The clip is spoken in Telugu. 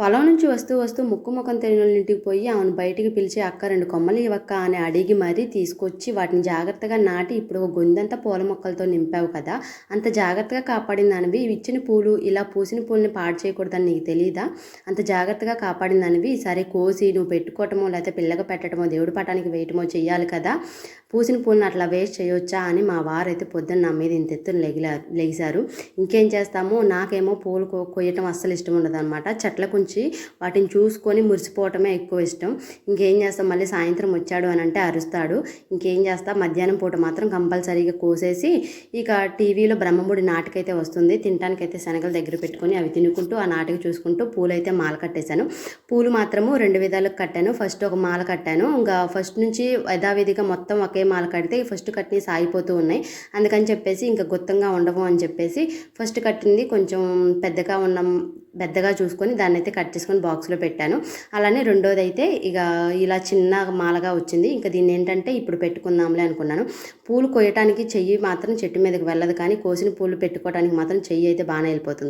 పొలం నుంచి వస్తూ వస్తూ ముక్కు ముఖం తెలియని ఇంటికి పోయి ఆమెను బయటికి పిలిచి అక్క రెండు కొమ్మలు ఇవ్వక్క అని అడిగి మరీ తీసుకొచ్చి వాటిని జాగ్రత్తగా నాటి ఇప్పుడు ఒక గొంతంతా పూల మొక్కలతో నింపావు కదా అంత జాగ్రత్తగా కాపాడిందనివి? ఇచ్చిన పూలు ఇలా పూసిన పూలని పాడు చేయకూడదని నీకు తెలియదా అంత జాగ్రత్తగా కాపాడిందనివి? సరే కోసి నువ్వు పెట్టుకోవటమో లేకపోతే పిల్లగా పెట్టడమో దేవుడి పటానికి వేయటమో చేయాలి కదా. పూసిన పూలను అట్లా వేస్ట్ చేయొచ్చా అని మా వారైతే పొద్దున్న నా మీద ఇంత ఎత్తున లెగిలా లెగిశారు. ఇంకేం చేస్తాము? నాకేమో పూలు కో- కొయ్యటం అస్సలు ఇష్టం ఉండదు అనమాట చెట్ల గురించి వాటిని చూసుకొని మురిసిపోవటమే ఎక్కువ ఇష్టం. ఇంకేం చేస్తాం? మళ్ళీ సాయంత్రం వచ్చాడు అని అంటే అరుస్తాడు. ఇంకేం చేస్తా? మధ్యాహ్నం పూట మాత్రం కంపల్సరీగా కోసేసి ఇక టీవీలో బ్రహ్మముడి నాటికైతే వస్తుంది. తినడానికైతే శనగల దగ్గర పెట్టుకొని అవి తినుకుంటూ ఆ నాటిక చూసుకుంటూ పూలైతే మాల కట్టేశాను. పూలు మాత్రము రెండు విధాలకు కట్టాను. ఫస్ట్ ఒక మాల కట్టాను. ఇంకా ఫస్ట్ నుంచి యథావిధిగా మొత్తం ఒకే మాల కడితే ఫస్ట్ కట్టినవి సాగిపోతూ ఉన్నాయి. అందుకని చెప్పేసి ఇంకా గుత్తంగా ఉండవు అని చెప్పేసి ఫస్ట్ కట్టింది కొంచెం పెద్దగా ఉన్న పెద్దగా చూసుకొని దాన్ని అయితే కట్ చేసుకొని బాక్స్లో పెట్టాను. అలానే రెండోది అయితే ఇక ఇలా చిన్న మాలగా వచ్చింది. ఇంకా దీన్ని ఏంటంటే ఇప్పుడు పెట్టుకుందాంలే అనుకున్నాను. పూలు కొయ్యటానికి చెయ్యి మాత్రం చెట్టు మీదకి వెళ్ళదు కానీ కోసిన పూలు పెట్టుకోవడానికి మాత్రం చెయ్యి అయితే బాగానే వెళ్ళిపోతుంది.